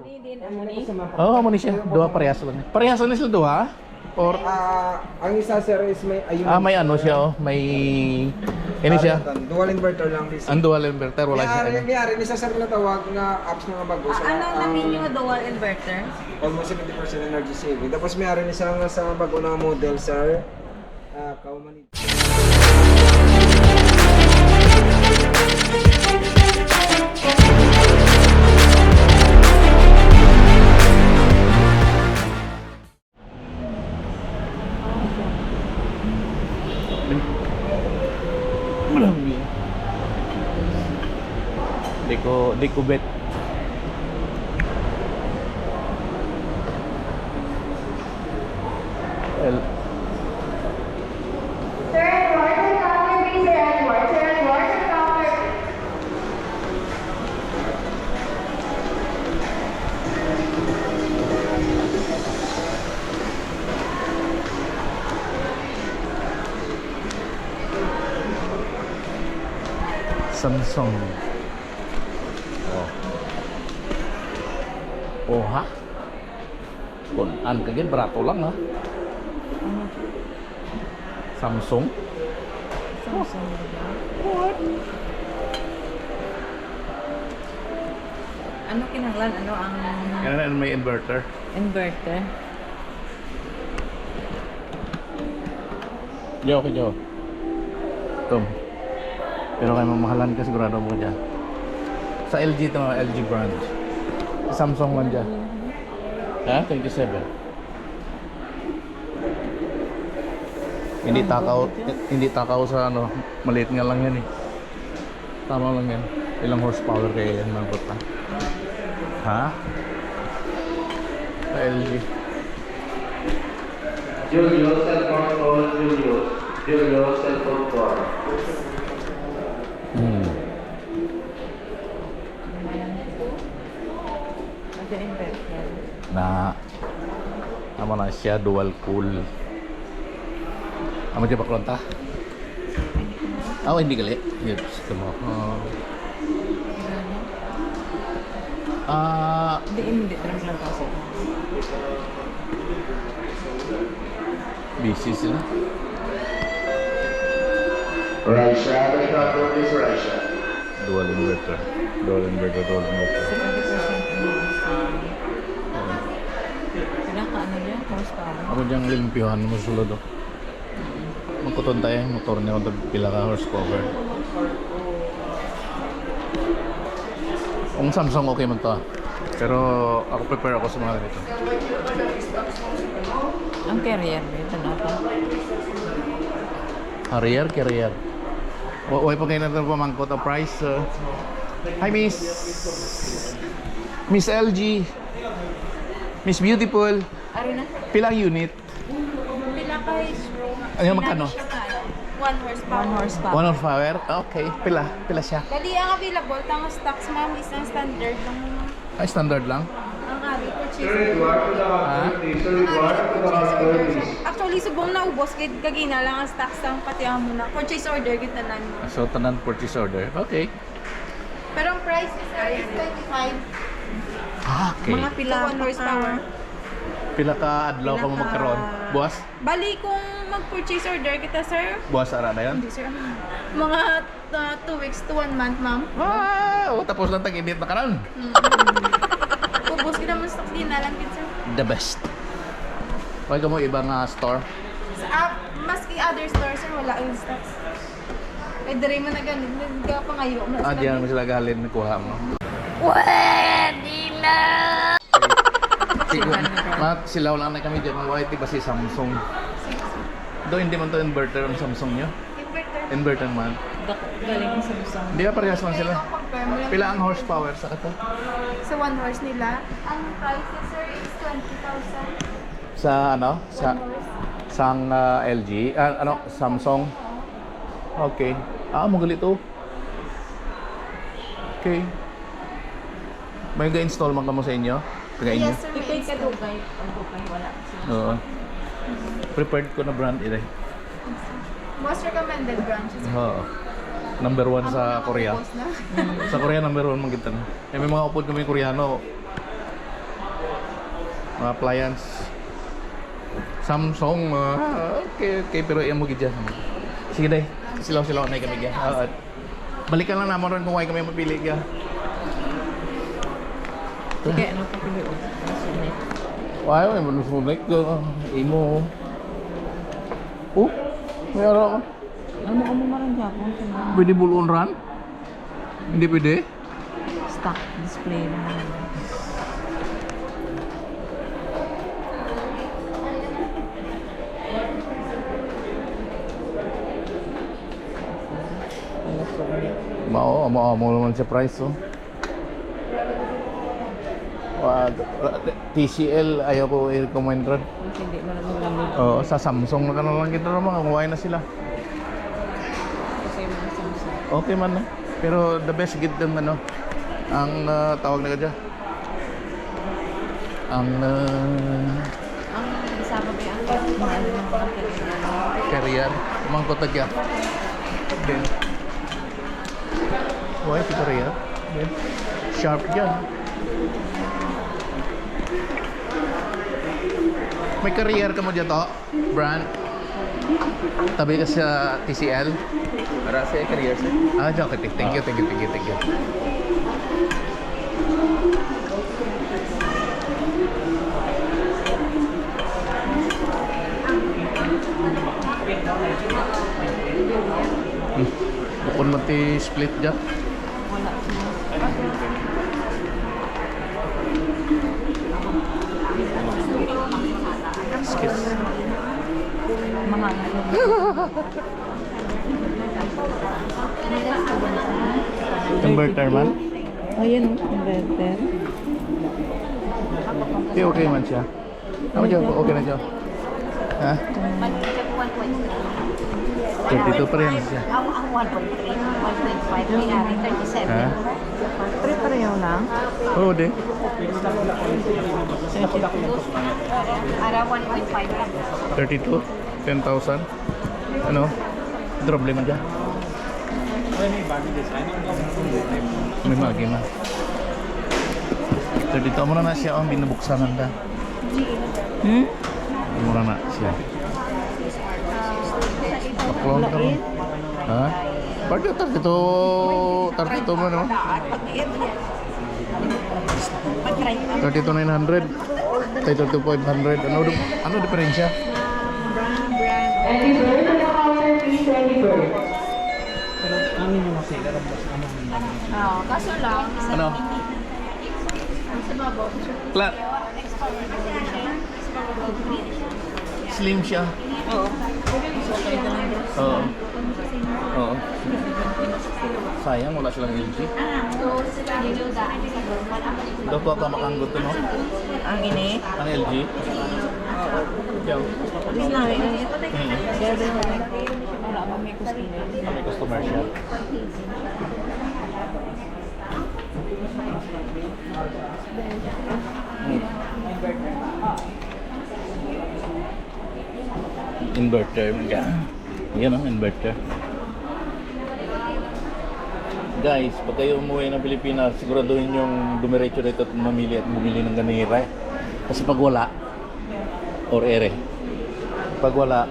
Muni din, muni. Oo, oh, mo ni siya. Duha parehas lang. Parehas lang sila duha? Or Ah, ang isa sir is may ayun. ah may ano siya oh, may ini siya. Dual inverter lang this. Ang dual inverter wala siya. May ano. may ari ni sa sir na tawag nga apps nga bago Ah, sa ano ang namin yung dual inverter? almost 70% energy saving. Tapos may ari ni sa nga sa bago na model sir. Ah, kauman Marami. Di ko, di ko bet. El, Kunan kagin barato lang ha. Samsung. Samsung. Ano kinahanglan? Ano ang na may inverter. inverter? Yo, okay, yo. Tom. Pero kay mamahalan ka sigurado mo dyan. Sa LG ito, LG brand. Sa Samsung man dyan. Ha? 27. Hindi takaw, hindi takaw sa ano, maliit nga lang yan eh. Tama lang yan. Ilang horsepower kaya yan magot na. Ha? Sa LG. Julio, cellphone call, Julio. Julio, cellphone call. Hmm. Ano inverter? na amo na siya dual cool amo siya baklon ta oh hindi gali yun gusto mo Oh. ah Hindi, hindi. Drums lang kasi. busy sila Raisha, number is Raisha. dual inverter dual inverter dual inverter 70% Sila ka ano dyan? Horsepower? ako diyang limpyohan mo sulod oh magkuton tayo motor niya kung pila ka horsepower kung Samsung okay man to ah. pero ako prepare ako sa mga ganito Ang carrier. Ito na ito. Harrier, carrier. O, Uy, pag kayo natin pamangkot ang price. uh, hi, Miss. Miss LG. Miss Beautiful. Ano na? Pilang unit? Pila ka is Ano magkano? One horsepower. One horsepower. One horsepower? Okay. Pila? Pila siya? Dali ang available. Tang stocks ma'am is ang standard lang muna. Ay, standard lang. Ang ari purchase Ha? Actually, subong na ubos. Kaya kagina lang ang stocks ang pati ang muna. Purchase order kita na. So, tanan purchase order. Okay. Pero ang price is uh, is 25. Ah, okay. Mga pila one horsepower. Pila ka adlaw ka mo Pila ka- magkaroon? Buwas? Bali, kung mag-purchase order kita, sir, Buwas ara na yan? hindi sir, mga 2 weeks to 1 month, ma'am. Wow! Tapos lang tag-init na karon. Ubos kita mo stocks din na lang, sir. The best. Pag mo ibang uh, store? Sa app, maski other stores, sir, wala yung stocks. Eh, dari mo na ganun. Nagkapangayo. na Ah, sila. diyan mo sila galin kuha mo. Siguro, mat silaw lang na kami dyan. Mga ba si Samsung? Do hindi man to inverter ang Samsung nyo? Inverter. Inverter man. Galing sa Samsung. Hindi ba parehas man sila? Mo Pila ang horsepower sa kato? sa one horse nila. Ang price sir, is 20,000. Sa ano? Sa sang ah, LG? Ah, ano? Samsung? Okay. Ah, mo galito. Okay. May ga-install man kamo sa inyo? Taga inyo? Yes, sir. Ipay may ka install. dugay. Ang dugay wala. Oo. Prepared ko na brand ito. Most recommended branches. Oo. Number one sa mga Korea. ubos na. Sa Korea number one magitan. Eh, may mga upod kami Koreano. Mga appliance. Samsung, mga... okay, okay, pero iyan mo gidya. Sige day, silaw-silaw na kami gya. Ah, at balikan lang naman ron kung why kami mapili gya. Sige, ano pa pili ko? Sunit. Why, may manusumik ko. Imo. Oh, may araw ka. Ano mo kamo marang Japon? Pwede bulon run? Hindi pwede? Stock display na naman. Ano sunit? Mao, mao mo naman sa price oh. Wag, TCL ayaw ko i-recommend ron. Hindi mo lamig. Oo, sa Samsung na ka na lang kita naman, kumain na sila. Yung mga Samsung. Okay man na. Pero the best gid ng ano, ang ah, tawag na ka dyan. Ang ah, Ang kasama ba yung mga ano ng career, mga kotagya. Then, why si career? Sharp dyan. May career ka mo dyan to, brand. Tabi ka sa TCL. Para sa career sir. Ah. Okay, thank you, thank you, thank you, thank you. Hmm. Bukod mo ti split dyan. Wala siya. Excuse. Converter man. Ayan o, inverter. Okay, okay man siya. Ano dyan? Okay na siya. Ha? 32 pa rin siya. Ang ang 1.3, 1.5, may ari 37. Ha? Pare-pareho lang. Oo, di. Ara 1.5 lang. 32? 10,000? Ano? Droble man dyan. May magi man. 32 mo na na siya. Oh, binubuksan na. Hmm? Mura na siya. Baklon ka mo. Ha? Bakit tartito, tartito mo no? 32,900. Tay 32,500. Ano, ano diferensya? Any bird on the counter, please, any bird. Oo, kaso lang, Ano? Kla Slim siya. Oo. Oo. Oo. Sayang, wala silang LG. Daw ko ka makanggot no? Ang ini. Ang LG. Please na, ba wala mo may customer. May customer siya. Inverter mga. Yan ang inverter. Guys, pag kayo umuwi ng Pilipinas, siguraduhin yung dumiretso dito at mamili at bumili ng ganira. Kasi pag wala, or ere, pag wala,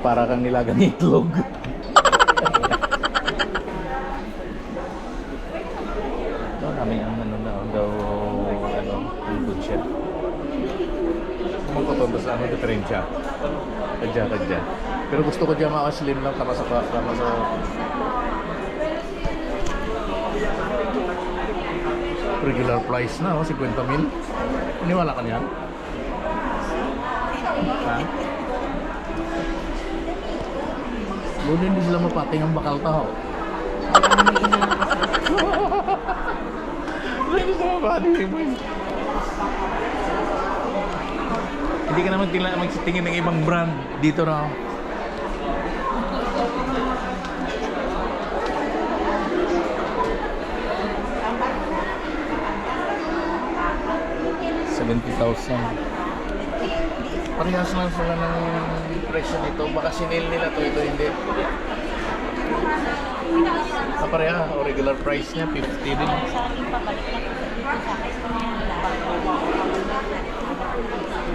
para kang nilagang itlog. Ito namin ang ano na, daw, ano, ang good siya. Magpapabas ano diferensya. Kadya, kadya. Pero gusto ko dyan mga slim lang tama sa tama sa regular price na, oh, 50 mil. Iniwala ka niyan? Ha? Buti hindi sila mapating ang bakal tao. Hindi sila mapating mo Hindi ka naman tila magsitingin ng ibang brand dito na. Seventy thousand. Parehas lang sila ng presyo nito. Baka sinil nila to, ito hindi. Sa pareha, o regular price niya, 50 din.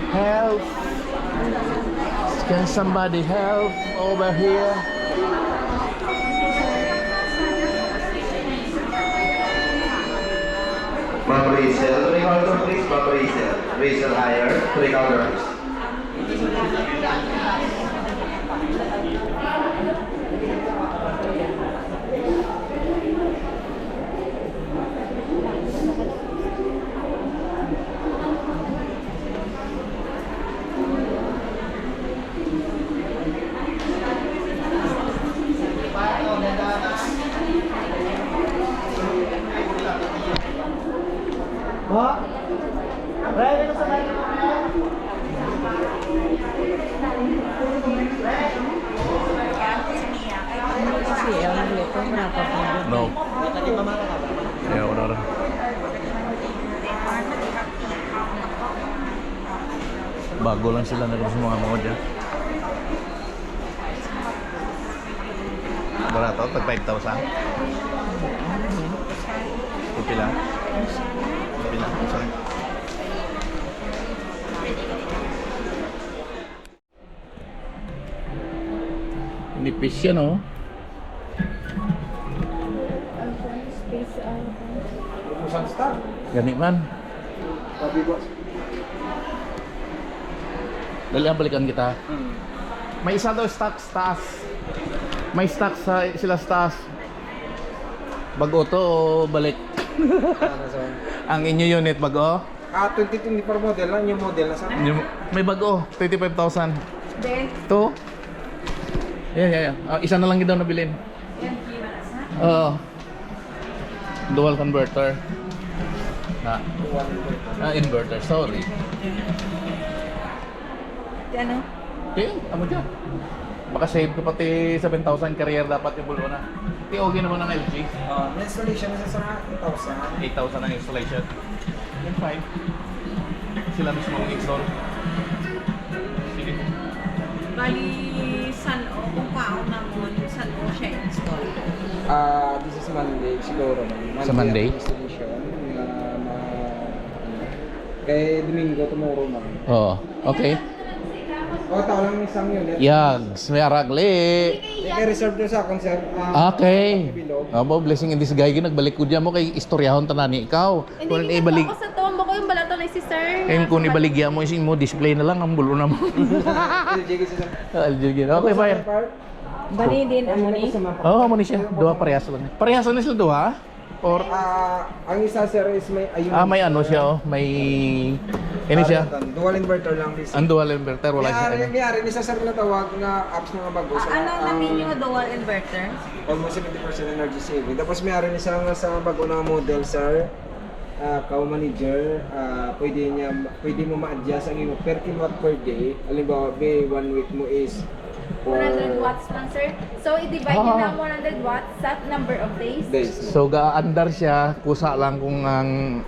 Help! Can somebody help over here? Ma'am Rachel, three counter please, Ma'am Rachel. Rachel higher, three counter please. Lang sila na sa mga mga dyan. Barato, tag 5,000. Pipila. Pipila. Sorry. Nipis yan oh. Rumusan stock. Gani man. Sabi ko. Dali ang balikan kita. May isa daw stock sa taas. May stock sa sila sa taas. Bago to o balik? Ano sa Ang inyo unit bago? Ah, 2024 model lang, yung model na sa Yung- May bago, 25,000. Then, To? Yeah, yeah, yeah. Ah, isa na lang daw nabilin. yan, kimanas na. Oo. Dual converter. Na, ah, inverter, sorry. Ano? Okay, amo dyan. Baka save ko pati 7,000 career dapat yung bulo na. Di okay naman ng LG. Uh, installation na sa 8,000. 8,000 ang installation. Then fine. Sila mismo ang install. Sige. Bali, san o, kung paon na mo, san o siya install. Ah, this is Monday siguro. Monday Sa Monday? installation na na kay Domingo tomorrow na. Oo. Okay. O, tao lang isang unit. Yags, may aragli. Kay reserve to sa concert. ah, Okay. Bilog. Abo, blessing in disguise. Nagbalik ko dyan mo kay istoryahon tanani ikaw. Kung Hindi, ibalik, ako sa tombo ko yung balato na si sir. kaya kung ibaligya mo yung mo, display na lang ang bulo na mo. Kasi sa gina. Okay, fine. Bali din, amo ni. Oo, oh, mo ni siya. Dua parehas lang. Parehas na sila dua? Or, Ah, ang isa sir is may ayun. ah, may ano siya, oh. May, ini siya. Dual inverter lang this. Ang dual inverter, wala siya. Mayari, ano. mayari ni sa sir na tawag nga apps nga bago Ah, sa ano ang namin yung dual inverter? almost 70% energy saving. Tapos mayari ni sa sa bago na model sir. Ah, kao manager, ah, pwede niya pwede mo ma-adjust ang imo per kilowatt per day. Halimbawa, may one week mo is for 100 watts lang, sir. So, i-divide Ah. ng 100 watts sa number of days. days. So, gaandar siya, kusa lang kung ang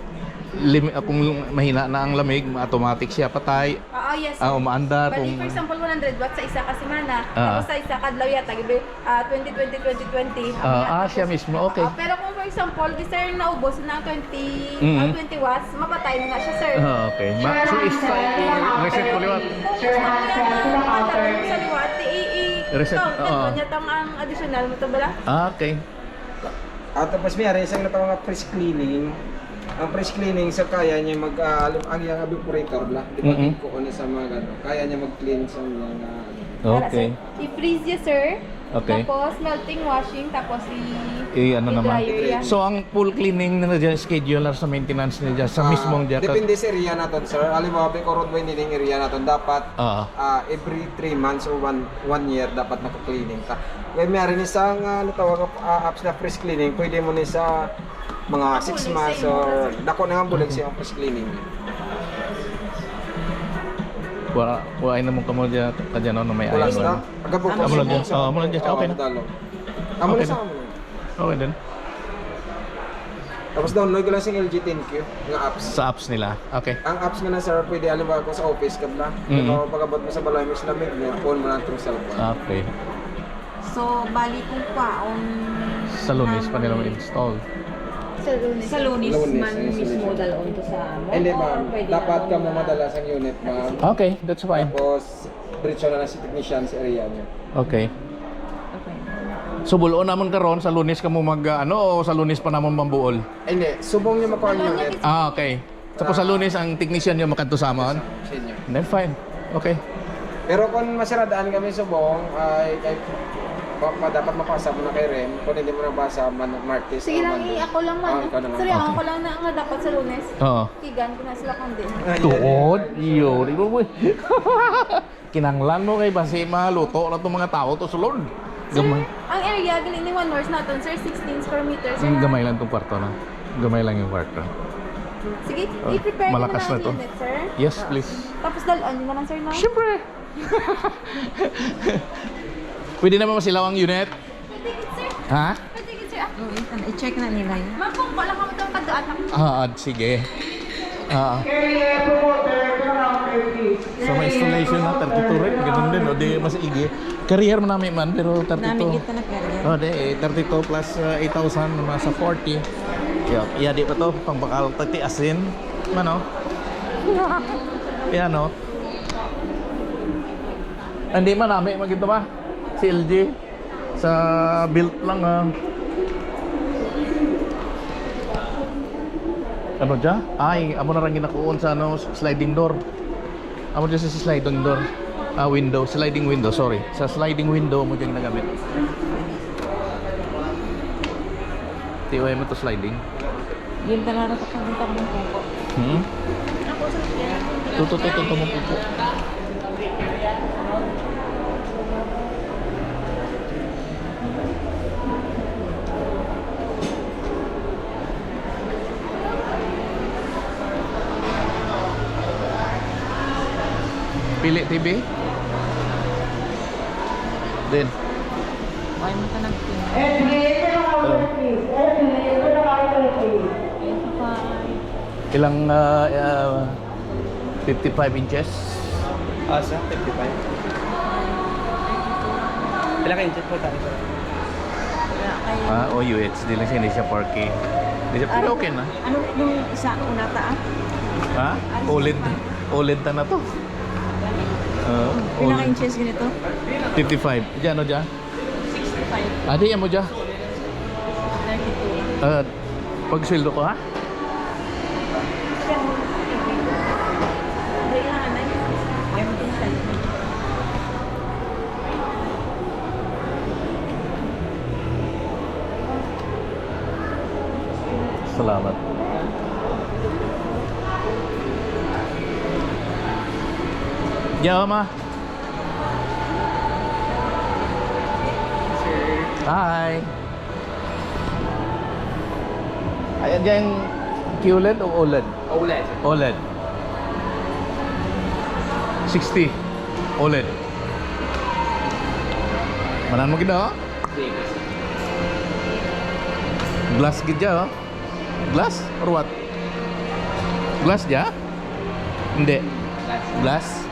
lim, kung mahina na ang lamig, automatic siya patay. Oo, yes. Ah, umaandar Bali, kung for example, 100 watts sa isa ka semana. Ah. Tapos sa isa kadlaw yata, gibe, ah, 2020, 2020. Ah, ah, siya mismo, okay. Oo, pero kung for example, di sir, naubos na ang 20, Mhm. ah, 20 watts, mapatay na nga siya, sir. Ah, okay. Ma so, is reset ko liwat. Makadala mo sa liwat, i- i- Reset, count na oo. to, niya ang additional mo to bala. Ah, okay. At tapos mayari isang natawag nga fresh cleaning. Ang fresh cleaning sa kaya niya mag alam ang yang evaporator bla. Di ba Mhm. ko ano sa mga ano. Kaya niya mag-clean sa mga ano. Okay. I-freeze niya, sir. Okay. Tapos, melting washing, tapos i... Eh, ano naman. yan. So, ang full cleaning na dyan, scheduler sa maintenance niya dyan, sa Ah, mismong dyan. Depende sa area natin, sir. Halimbawa, kung roadway niling area natin, dapat Ah. ah, every 3 months or 1 one year dapat naka-cleaning ka. Kaya mayroon isang uh, natawag uh, apps na fresh cleaning, pwede mo ni sa mga 6 months or dako na nga bulag siya ang cleaning. Wala, wala na mong kamo dyan, kadyan ano, may Wala ayon. sa aga po. Amo lang dyan. Oo, amo lang dyan. Okay na. Amo Okay na sa na. amo. Okay din. Tapos download ko lang sa LG 10Q nga apps. Sa apps nila. Okay. Ang apps nga na sir, pwede halimbawa ko sa office ka. Mhm. Mm pagabot mo sa balay mo sa lamig mo, phone mo lang through cellphone. Okay. So, bali kung paon... Sa lunes pa nila ma-install. Sa lunes. Sa lunis, Lunes, man yes, mismo lunes. dalon to sa amo. Hindi or ma'am, pwede dapat na ka mo na- madala sa unit ma'am. Okay, that's fine. Tapos, diretso na lang si technician sa area niya. Okay. Okay. So naman karon sa Lunes ka mo mag ah, ano o sa Lunes pa namon mambuol? Hindi, subong niyo makuha niyo ulit. Ah, okay. Tapos sa Lunes ang technician niyo makadto sa inyo. Then fine. Okay. Pero kung masiradaan kami subong, ay, ay pa, pa, dapat mapasa mo na kay Rem. Kung hindi mo nabasa, man, Martes Sige o lang, Monday. ako lang man. Ah, ikaw naman. Sorry, ako lang na nga dapat sa lunes. Oo. Kigan ko na sila kung din. Tuod, iyo, di ba boy? Kinanglan mo kay basi maluto na itong mga tao to sulod. Sir, Gamay. ang area, gali ni One North natin, sir, 16 square meters. Sir, ha? gamay lang tong kwarto na. Gamay lang yung kwarto. Sige, Oh, i-prepare ko na malakas lang na ang to. unit, sir. Yes, please. Tapos dalaan nyo na lang, sir, no? Siyempre. Pwede naman masilaw ang unit. Ha? Ah, I-check na nila yun. Ma'am, kung wala ka mo itong kadaan ako. Ah, sige. Ah. So may installation na 32 rin, ganun din, o di mas igi. Career mo namin man, pero 32. Namin kita na career. Oh, di, eh, 32 plus uh, 8,000, nasa 40. Yeah, iya di pa to, pang bakal tati asin. Ano? Yan no. Hindi man namin magito ba? Si LG sa built lang ah. Ano dya? Ay, amo na rin ginakuon sa ano, sliding door. Amo dyan sa sliding door. Ah, window. Sliding window, sorry. Sa sliding window mo dyan ginagamit. TOI mo to sliding. Yun talaga sa pagpunta ko ng kuko. Hmm? Tuto, tuto, tuto mo po. Pili TV? Din. Okay mo ka ng Ilang ah, ah, 55 inches? Asa? 55? Ilang inches po tayo? Ah, o UHD lang siya, hindi siya 4K. Hindi siya, pero okay na. Ano yung isa una ta ah? Ha? OLED. OLED na na to. Uh, Pinaka OLED. inches ganito? 55. Diyan, ano dyan? 65. Adi, yan mo dyan. 32. Uh, pag sweldo ko, ha? Salamat. Yeah, ma. Hi. Ayan dyan QLED o OLED? OLED. OLED. 60. OLED. Manan mo gina, oh. Glass oh. Glass or what? Glass ja? Hindi. Glass.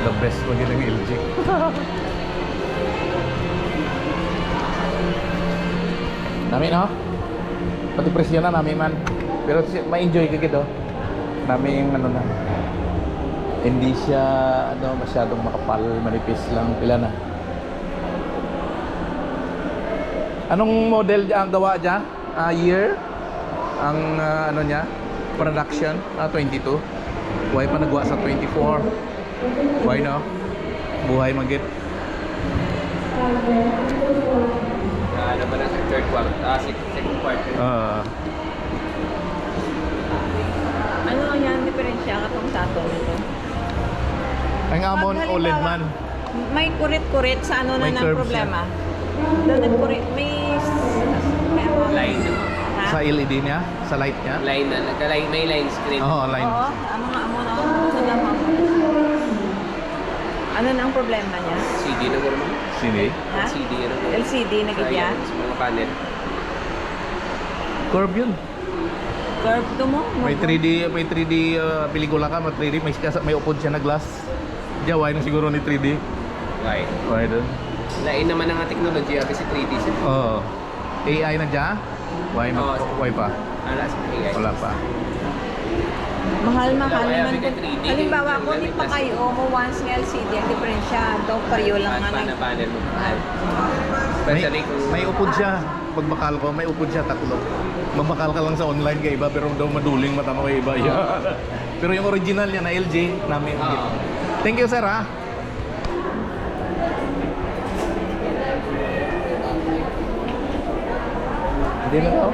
The best pag yun ang LG. Nami no? Pati presyo na nami man. Pero ma-enjoy ka gid oh. Nami yung ano na. Hindi siya ano masyadong makapal, manipis lang pila na. Anong model ang gawa dyan? Ah, year? Ang ah, ano niya? Production? Ah, 22. Why pa nagawa sa 24? Why no? Buhay magit. ano ba na sa third quarter? Ah, second quarter. Ah, Ano yan diferensya katong sa ato nito? ang amon OLED man. May kurit-kurit sa ano na May ng curves problema. Ang kurit, may... may ano, Line. Ha? Sa LED niya, sa light niya. Line na, nagka-line, may line screen. Oo, line. Oo, ano nga amo na ano na mo. Ano na ang problema niya? CD na mo naman. Sini. Ha? CD na mo. LCD na gidya? Sa mga panel. Curve yun. Curve to mo? May 3D, may 3D uh, pelikula ka, may 3D, may, may upod siya na glass. Diya, why na siguro ni 3D? Right. Why doon? Lain naman ang technology kasi 3D siya. Oo. AI na diya? Why, Oo. why pa? Ala sa AI. Wala pa. Mahal-mahal naman po. Halimbawa, kunin pa kayo mo once ng LCD, ang diferensya. Dog pareho lang nga. Paano, paano mo? May, may upod siya. Pag bakal ko, may upod siya, tatlo. Magbakal ka lang sa online kay iba, pero daw maduling mata mo kay iba. Yeah. pero yung original niya na LJ, namin. Oh. Thank you, sir, ha? Hindi na daw.